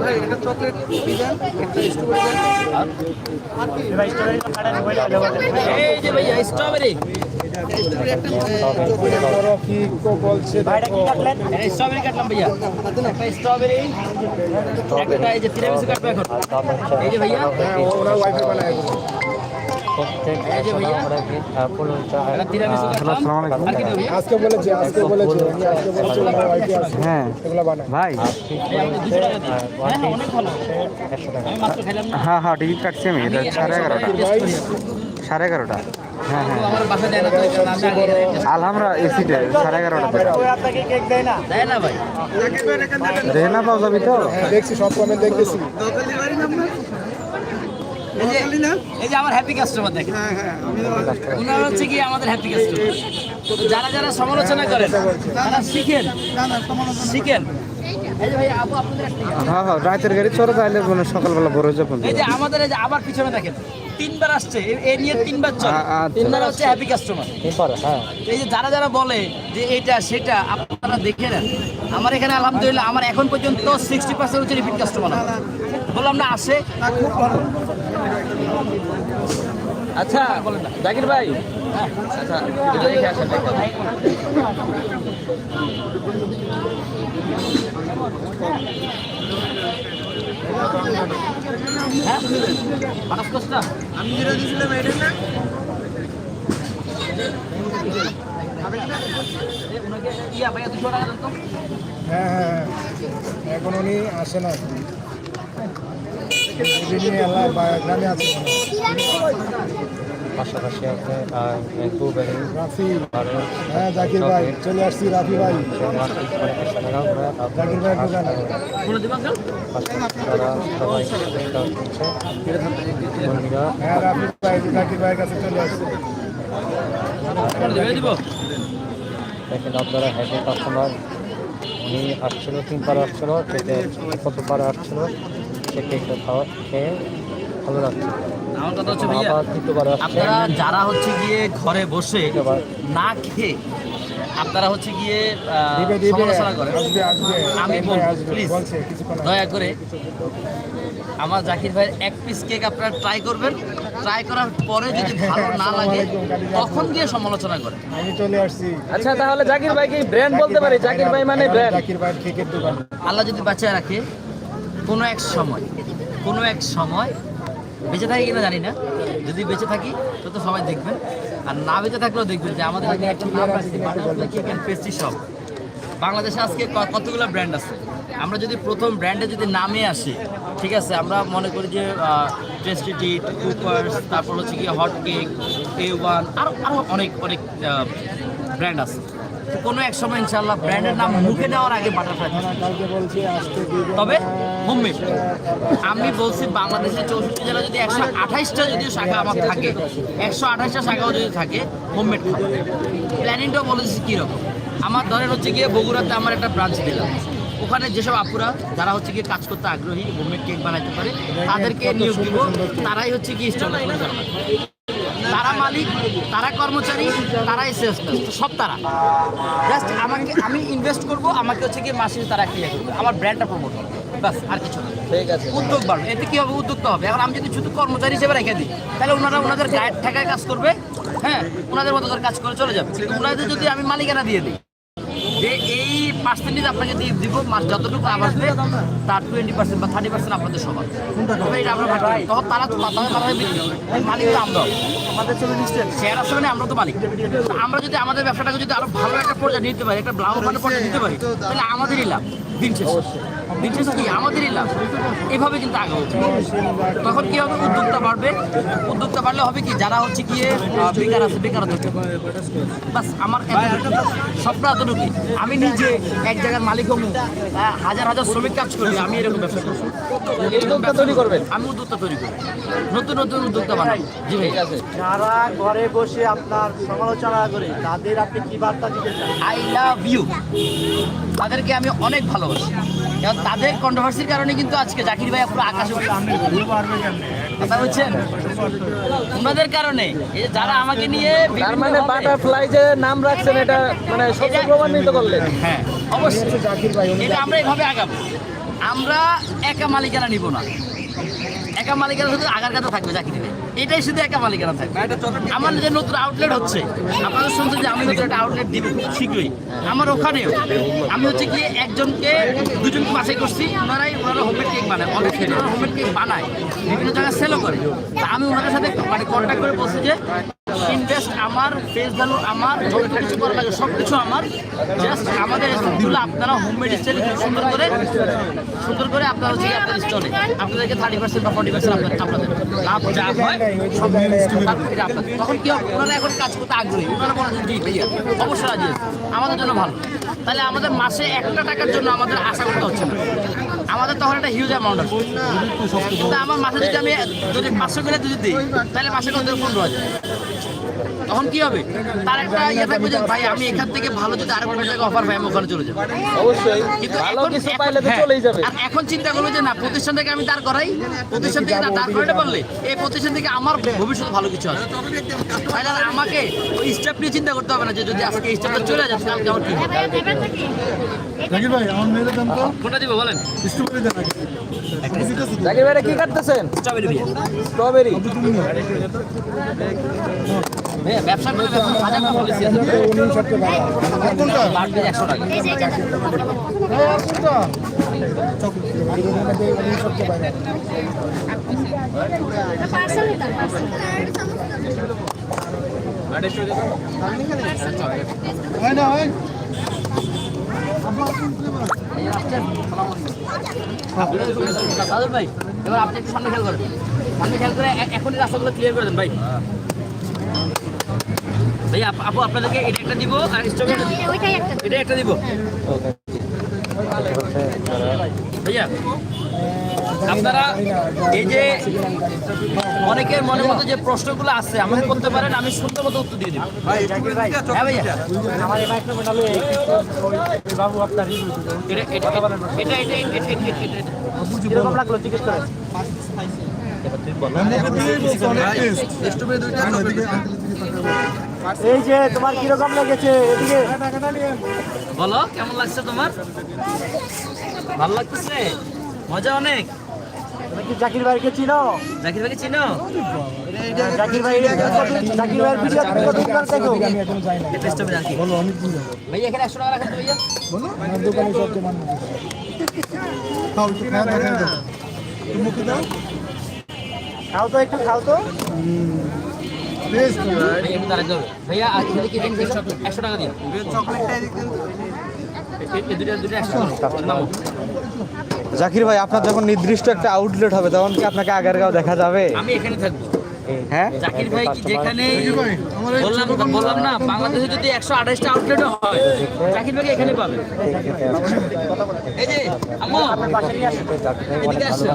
ভাই একটা চকলেট দিবেন একটা স্ট্রবেরি এই যে ভাইয়া স্ট্রবেরি স্ট্রবেরি একটা চকলেট বলছে স্ট্রবেরি কাটলাম ভাইয়া একটা স্ট্রবেরি একটা এই যে তিরামিসু কাটবো এখন এই যে ভাইয়া ওরা ওয়াইফাই বানায় প্রত্যেক কি আজকে বলেছে আজকে বলেছে। আজকে বলেছে হ্যাঁ। ভাই হ্যাঁ হ্যাঁ, হ্যাঁ হ্যাঁ টিকিট কাটছি আমি। এটা সাড়ে এগারোটা। সাড়ে এগারোটা। হ্যাঁ হ্যাঁ। আলহামরা এসিতে সাড়ে এগারোটা দেয় না। ভাই। দেখে পাওয়া যাবি তো? হ্যাঁ দেখছি সব কমেন্ট দেখতেছি। এই যে আমার হ্যাপি কাস্টমার দেখেন। হ্যাঁ হ্যাঁ হচ্ছে কি আমাদের হ্যাপি কাস্টমার যারা যারা সমালোচনা করেন তারা শিখেন। শিখেন। এই যে ভাই আপু আপনাদের একটা। হ্যাঁ হ্যাঁ রাতের গাড়ি চড়ে তাহলে মানে সকালবেলা বড় হয়ে যাবেন এই যে আমাদের এই যে আবার পিছনে দেখেন তিনবার আসছে এ- নিয়ে তিনবার চলে। আচ্ছা। তিনবার হচ্ছে হ্যাপি কাস্টমার হ্যাঁ। এই যে যারা যারা বলে যে এটা সেটা আপনারা দেখে নেন। আমার এখানে আলহামদুলিল্লাহ আমার এখন পর্যন্ত সিক্সটি পার্সেন্ট হচ্ছে রিপিট কাস্টমার বললাম না আসে। খুব ভালো। আচ্ছা বলেন জাকির ভাই। হ্যাঁ, আচ্ছা হ্যাঁ আমি যেটা দিয়েছিলাম এটা না? হ্যাঁ হ্যাঁ হ্যাঁ। এখন উনি আসে না গ্রামে আছে পাশাপাশি আছে আর রাফি। হ্যাঁ জাকির ভাই চলে আসছি রাফি ভাই। জাকির ভাই হ্যাঁ রাফি ভাই জাকির ভাইয়ের কাছে চলে আসছি। দেখেন আপনারা হ্যাপি কাস্টমার উনি আসছিল তিনবার আসছিল খেতে কতবার আসছিল। সে কেকটা খাওয়া খেয়ে ভালো লাগছে। আমার কথা হচ্ছে ভাইয়া আবার দ্বিতীয়বার আসছে আপনারা যারা হচ্ছে গিয়ে ঘরে বসে না খেয়ে আপনারা হচ্ছে গিয়ে সমালোচনা করেন। আমি। দয়া করে আমার জাকির ভাইয়ের এক পিস কেক আপনারা ট্রাই করবেন। ট্রাই করার পরে যদি ভালো না লাগে তখন গিয়ে সমালোচনা করেন। আমি চলে আসছি। আচ্ছা তাহলে জাকির ভাই কি ব্র্যান্ড বলতে পারি। জাকির ভাই মানে ব্র্যান্ড জাকির ভাইয়ের কেকের দোকান। আল্লাহ যদি বাঁচিয়ে রাখে কোনো এক সময়, কোনো এক সময় বেঁচে থাকি কিনা জানি না। যদি বেঁচে থাকি তো তো সবাই দেখবেন। আর না বেঁচে থাকলেও দেখবেন যে আমাদের এখানে একটা পেস্ট্রি শপ বাংলাদেশে আজকে কতগুলো ব্র্যান্ড আছে? আমরা যদি প্রথম ব্র্যান্ডে যদি নামে আসি, ঠিক আছে, আমরা মনে করি যে টেস্টি টিট কুপার্স তারপর হচ্ছে কি হট কেক এ ওয়ান আরও আরও অনেক অনেক ব্র্যান্ড আছে। কোনো এক সময় ইনশাল্লাহ ব্র্যান্ডের নাম মুখে দেওয়ার আগে বাটারফ্লাই তবে হোমমেড আমি বলছি বাংলাদেশের চৌষট্টি জেলা যদি একশো আঠাইশটা যদি শাখা আমার থাকে, একশো আঠাইশটা শাখাও যদি থাকে হোমমেড প্ল্যানিংটাও বলেছি কীরকম। আমার ধরেন হচ্ছে গিয়ে বগুড়াতে আমার একটা ব্রাঞ্চ দিলাম। ওখানে যেসব আপুরা, যারা হচ্ছে গিয়ে কাজ করতে আগ্রহী হোমমেড কেক বানাতে পারে, তাদেরকে নিয়োগ দিব। তারাই হচ্ছে গিয়ে স্টল তারা মালিক তারা কর্মচারী তারাই সেলস সব তারা। জাস্ট আমাকে আমি ইনভেস্ট করব আমাকে হচ্ছে কি মাসে তারা ক্লিয়ার করবে। আমার ব্র্যান্ডটা প্রমোট হবে। বাস আর কিছু না। ঠিক আছে। উদ্যোগ বাড়বে। এতে কি হবে? উদ্যোক্তা হবে। এখন আমি যদি শুধু কর্মচারী হিসেবে রেখে দিই তাহলে ওনারা ওনাদের গায়ের ঠেকায় কাজ করবে হ্যাঁ? ওনাদের মতো করে কাজ করে চলে যাবে। কিন্তু ওনাদের যদি আমি মালিকানা দিয়ে দিই যে এই পার্সেন্টেজ আপনাকে দিয়ে দিব মাস যতটুকু আসবে তার টোয়েন্টি পার্সেন্ট বা থার্টি পার্সেন্ট আপনাদের সবার তবে এটা আমরা ভাগ করি। তখন তারা তারা বিক্রি করবে। মালিক তো আমরা শেয়ার আসবে না আমরা তো মালিক। আমরা যদি আমাদের ব্যবসাটাকে যদি আরও ভালো একটা পর্যায়ে নিতে পারি একটা লাভবানের পর্যায়ে নিতে পারি তাহলে আমাদেরই লাভ দিন শেষে। দিন শেষে কি আমাদেরই লাভ? এভাবে কিন্তু আগে তখন কি হবে? উদ্যোক্তা বাড়বে। উদ্যোক্তা বাড়লে হবে কি? যারা হচ্ছে গিয়ে বেকার আছে বেকারত্ব। বাস আমার। স্বপ্ন এতটুকু। আমি নিজে এক জায়গার মালিক হব। হাজার হাজার শ্রমিক কাজ করবে। আমি এরকম ব্যবসা করব। উদ্যোক্তা তৈরি করবেন? আমি উদ্যোক্তা তৈরি করব। নতুন নতুন উদ্যোক্তা বানাই জি ভাই। যারা ঘরে বসে আপনার সমালোচনা করে তাদের আপনি কি বার্তা দিতে চান? আই লাভ ইউ তাদেরকে আমি অনেক ভালোবাসি। কারণ তাদের কন্ট্রোভার্সির কারণে কিন্তু আজকে জাকির ভাই পুরো আকাশে কথা বলছেন ওনাদের কারণে। যারা আমাকে নিয়ে তার মানে বাটারফ্লাই যে নাম রাখছেন এটা মানে সত্য প্রমাণিত করলেন? হ্যাঁ অবশ্যই। জাকির ভাই এটা আমরা এভাবে আগাবো। আমরা একা মালিকানা নিব না। একা মালিকানা শুধু আগার কাছে থাকবে চাকরিতে এটাই শুধু একা মালিকানা থাকবে। আমার যে নতুন আউটলেট হচ্ছে আপনারা শুনছেন যে আমি নতুন একটা আউটলেট দিব শীঘ্রই। আমার ওখানেও আমি হচ্ছে কি একজনকে দুজনকে বাছাই করছি ওনারাই ওনারা হোমমেড কেক বানায়। অনেক ওনারা হোমমেড কেক বানায় বিভিন্ন জায়গায় সেলও করে। আমি ওনাদের সাথে মানে কন্ট্যাক্ট করে বলছি যে ইনভেস্ট আমার ফেস ভ্যালু আমার যত কিছু করা লাগে সব কিছু আমার। জাস্ট আমাদের স্টুডিওগুলো আপনারা হোমমেড স্টাইলে খুব সুন্দর করে সুন্দর করে আপনারা হচ্ছে আপনার স্টলে আপনাদেরকে থার্টি পার্সেন্ট বা ফর্টি পার্সেন্ট আপনাদের আপনাদের। লাভ যা হয়, সব আপনাদের। তখন কি ওনারা এখন কাজ করতে আগ্রহী। ওনারা বলে যে জি অবশ্যই রাজি আমাদের জন্য ভালো। তাহলে আমাদের মাসে একটা টাকার জন্য আমাদের আশা করতে হচ্ছে না। আমাদের তখন একটা হিউজ অ্যামাউন্ট আছে। কিন্তু আমার মাসে যদি আমি যদি পাঁচশো করে যদি দিই, তাহলে মাসে কত? পনেরো হাজার। তখন কি হবে? তার একটা ইয়ে থাকবে যে ভাই আমি এখান থেকে ভালো যদি আরও কোনো টাকা অফার পাই আমি ওখানে চলে যাব। অবশ্যই। কিন্তু এখন- কিছু পাইলে তো হ্যাঁ, চলেই যাবে। আর এখন চিন্তা করবে যে না প্রতিষ্ঠান থেকে আমি দাঁড় করাই প্রতিষ্ঠান থেকে না দাঁড় করাতে পারলে এই প্রতিষ্ঠান থেকে আমার ভবিষ্যৎ ভালো কিছু আছে। তাহলে আমাকে ওই স্টেপ নিয়ে চিন্তা করতে হবে না যে যদি আজকে স্টেপটা চলে যাচ্ছে কালকে আমার কি জাকির ভাই আমার মেয়েদের দাম তো। কোনটা দিব বলেন? স্ট্রবেরি দেন জাকির ভাইরা কি কাটতেছেন স্ট্রবেরি স্ট্রবেরি। ব্যবসা হাজার টাকা। পলিসি আছে কোনটা? একশো টাকা। হয় না হয় ভাই এবার আপনি একটু সামনে খেয়াল করেন। সামনে খেয়াল করে এখনই রাস্তাগুলো ক্লিয়ার করে দেন ভাই। ভাই আপু আপনাদেরকে এটা একটা দিব আর স্ট্রবেরি এটা একটা দিব। ভাইয়া আপনারা এই যে অনেকের মনের মধ্যে যে প্রশ্নগুলো আছে আমাকে করতে পারেন আমি সুন্দর মতো উত্তর দিয়ে দিব। হ্যাঁ ভাইয়া। আমার এই যে তোমার কীরকম লেগেছে? এদিকে বলো কেমন লাগছে তোমার? ভালো লাগতেছে? মজা অনেক? জাকির জাকির ভাইকে চিনো? জাকির হ্যাঁ, ভাই জাকির জাকির ভাই এখানে 100 হ্যাঁ, হ্যাঁ, খাও তো একটু খাও তো। জাকির ভাই, আপনার যখন নির্দিষ্ট একটা আউটলেট হবে, তখন কি আপনাকে আগের গাও দেখা যাবে? আমি এখানে থাকব। হ্যাঁ? জাকির ভাই কি যেখানে বললাম বললাম না বাংলাদেশে যদি একশো আঠাশটা আউটলেটও হয় জাকির ভাই এখানে পাবেন। এই যে আম্মু এদিকে আসো।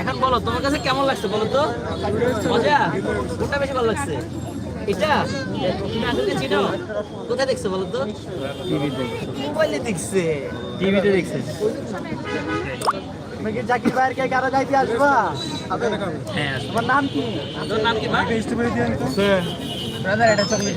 এখন বলো তোমার কাছে কেমন লাগছে বলো তো? মজা? কোনটা বেশি ভালো লাগছে? এটা? তুমি আসলে চিনো কোথায় দেখছ বলো তো? মোবাইলে দেখছে। টিভিতে দেখছে। তুমি কি জাকির ভাইয়ের কে কারও যাইতে আসবা। হ্যাঁ তোমার নাম কি? তোর নাম কি ভাই স্ট্রবেরি দিয়ে তো ব্রাদার এটা চকলেট।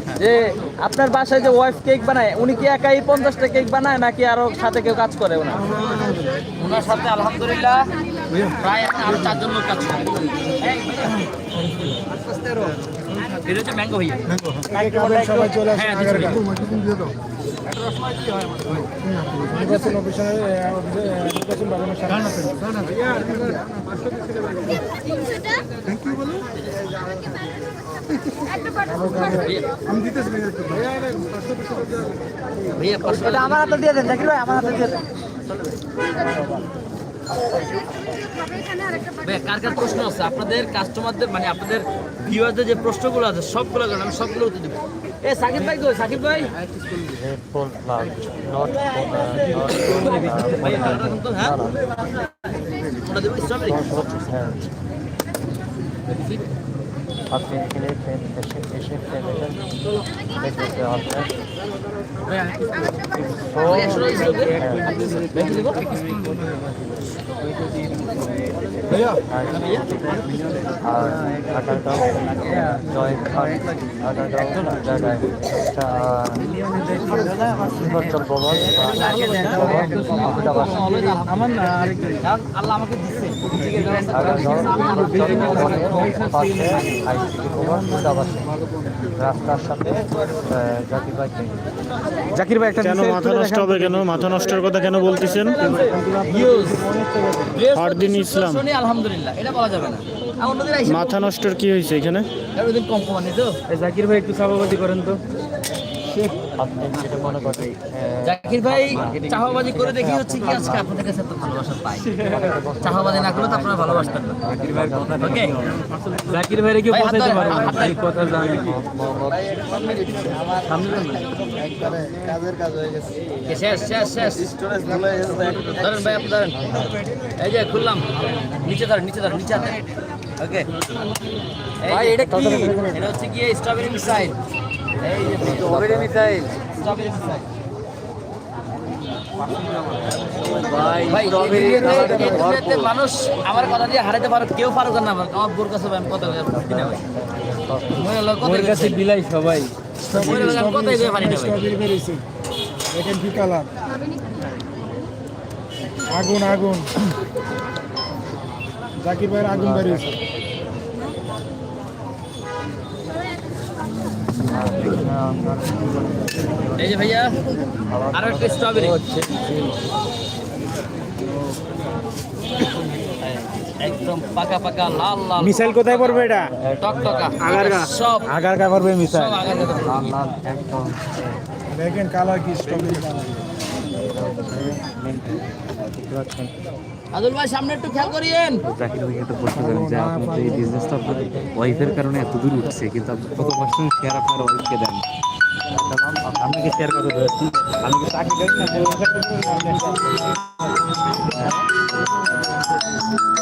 যে আপনার বাসায় যে ওয়াইফ কেক বানায়, উনি কি একাই পঞ্চাশটা কেক বানায় নাকি আরও সাথে কেউ কাজ করে ওনার? ওনার সাথে আলহামদুলিল্লাহ প্রায় আরও চারজন লোক কাজ করে। এটা হচ্ছে ম্যাঙ্গো ভাইয়া সবাই চলে আমার হাতে দিয়ে দেন দেখি ভাই আমার হাতে দিয়ে দেন। কার কার প্রশ্ন আছে? আপনাদের কাস্টমারদের মানে আপনাদের ভিউয়ারদের যে প্রশ্নগুলো আছে সবগুলো করেন আমি সবগুলো উত্তর দেবো। এ সাকিব ভাই কই? সাকিব ভাই? হ্যাঁ Hakkı ilgili teşrif teşrif teşrif beklesi altına. Veya Atatürk Joy Atatürk Jagay Sıfır Çabdolar Aman Allah রাস্তার সাথে জাকির ভাই একটা কেন মাথা নষ্ট হবে কেন? মাথা নষ্টের কথা কেন বলতেছেন? ফারদিন ইসলাম। আলহামদুলিল্লাহ এটা বলা যাবে না মাথা নষ্টের কি হয়েছে এখানে জাকির ভাই একটু সভাপতি করেন তো। আপনি মনে করেন জাকির ভাই চাহাবাজি করে দেখি হচ্ছে কি আজকে আপনাদের কাছে তো ভালোবাসা পাই। চাহাবাজি না করলে তো আপনারা ভালোবাসতেন না। ওকে জাকির ভাইরে কি ভাই, হাত পৌঁছাইতে ধরেন, পারবেন হাত ধরেন। এই কথা জানি। কে শেষ শেষ শেষ। ধরেন ভাই আপনি ধরেন। এই যে খুললাম। নিচে ধরেন নিচে ধরেন নিচে ওকে ভাই এটা কি? এটা হচ্ছে কি স্ট্রবেরি মিসাইল এই যে স্ট্রবেরি মিসাইল মানুষ আমার কথা দিয়ে হারাতে পারো কেউ পারো না আমার বোর কাছে আমি কথা ভাই। লোক কথা কাছে বিলাই সবাই। কথাই দিয়ে পারি না ভাই। স্ট্রবেরি বেরিয়েছে। দেখেন কি কালার আগুন আগুন। জাকির ভাইয়ের আগুন বেরিয়েছে। এই যে ভাইয়া আরও একটা স্ট্রবেরি একদম পাকা পাকা লাল লাল। মিসাইল কোথায় পড়বে এটা? টকটকা। আগারগা। সব। আগারগা পড়বে মিসাইল। লাল লাল একদম। দেখেন কালার কি স্ট্রবেরি আদুল ভাই, সামনে একটু খেয়াল করিয়েন। জাকির ভাই তো বলতে পারেন যে আপনার যে বিজনেসটা আপনার ওয়াইফের কারণে এত দূর উঠছে, কিন্তু আপনি শেয়ার আপনার ওয়াইফকে দেন। শেয়ার আমি না